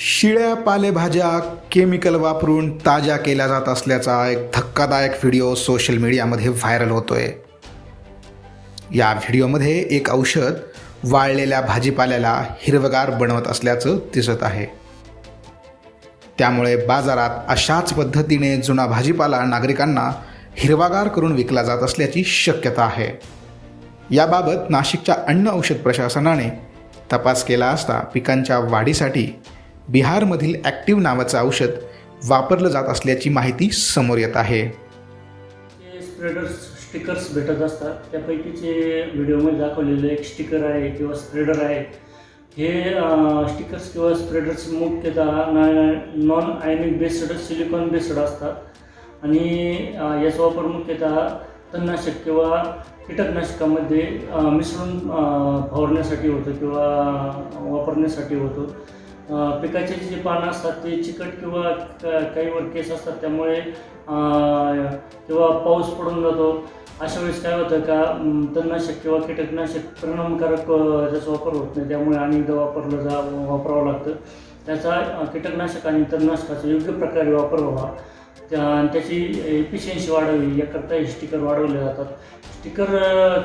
शिळ्या पालेभाज्या केमिकल वापरून ताज्या केल्या जात असल्याचा एक धक्कादायक व्हिडिओ सोशल मीडियामध्ये व्हायरल होतोय. या व्हिडिओमध्ये एक औषध वाळलेल्या भाजीपाल्याला हिरवगार बनवत असल्याचं दिसत आहे. त्यामुळे बाजारात अशाच पद्धतीने जुना भाजीपाला नागरिकांना हिरवागार करून विकला जात असल्याची शक्यता आहे. याबाबत नाशिकच्या अन्न औषध प्रशासनाने तपास केला असता पिकांच्या वाढीसाठी बिहारमधील ॲक्टिव्ह नावाचं औषध वापरलं जात असल्याची माहिती समोर येत आहे. ते स्प्रेडर्स स्टिकर्स भेटत असतात त्यापैकीचे व्हिडिओमध्ये दाखवलेलं एक स्टिकर आहे किंवा स्प्रेडर आहे हे स्टिकर्स किंवा स्प्रेडर्स मुख्यतः non ionic based silicone based असतात. आणि याचा वापर मुख्यतः तणनाशक किंवा कीटकनाशकामध्ये मिसळून फवारण्यासाठी होतो किंवा वापरण्यासाठी होतो. पिकाचे जे पानं असतात ते चिकट किंवा काहीवर केस असतात त्यामुळे किंवा पाऊस पडून जातो. अशा वेळेस काय होतं का तणनाशक किंवा कीटकनाशक परिणामकारक त्याचा वापर होत नाही. त्यामुळे अनेकदा वापरलं जा वापरावं लागतं. त्याचा कीटकनाशक आणि तणनाशकाचा योग्य प्रकारे वापर व्हावा. त्या आणि त्याची एफिशियन्सी वाढावी. याकरता हे स्टिकर वाढवले जातात. स्टिकर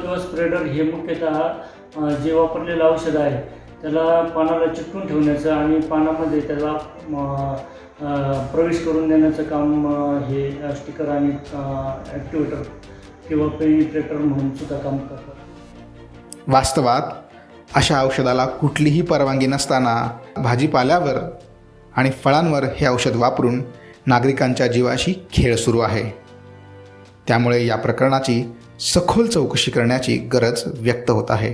किंवा स्प्रेडर हे मुख्यतः जे वापरलेलं औषध आहे त्याला पानाला चिकटून ठेवण्याचं आणि पानामध्ये त्याला प्रवेश करून देण्याचं काम हे स्टिकर आणि ॲक्टिवेटर किंवा पेनिट्रेटर म्हणून सुद्धा काम करतात. वास्तवात अशा औषधाला कुठलीही परवानगी नसताना भाजीपाल्यावर आणि फळांवर हे औषध वापरून नागरिकांच्या जीवाशी खेळ सुरू आहे. त्यामुळे या प्रकरणाची सखोल चौकशी करण्याची गरज व्यक्त होत आहे.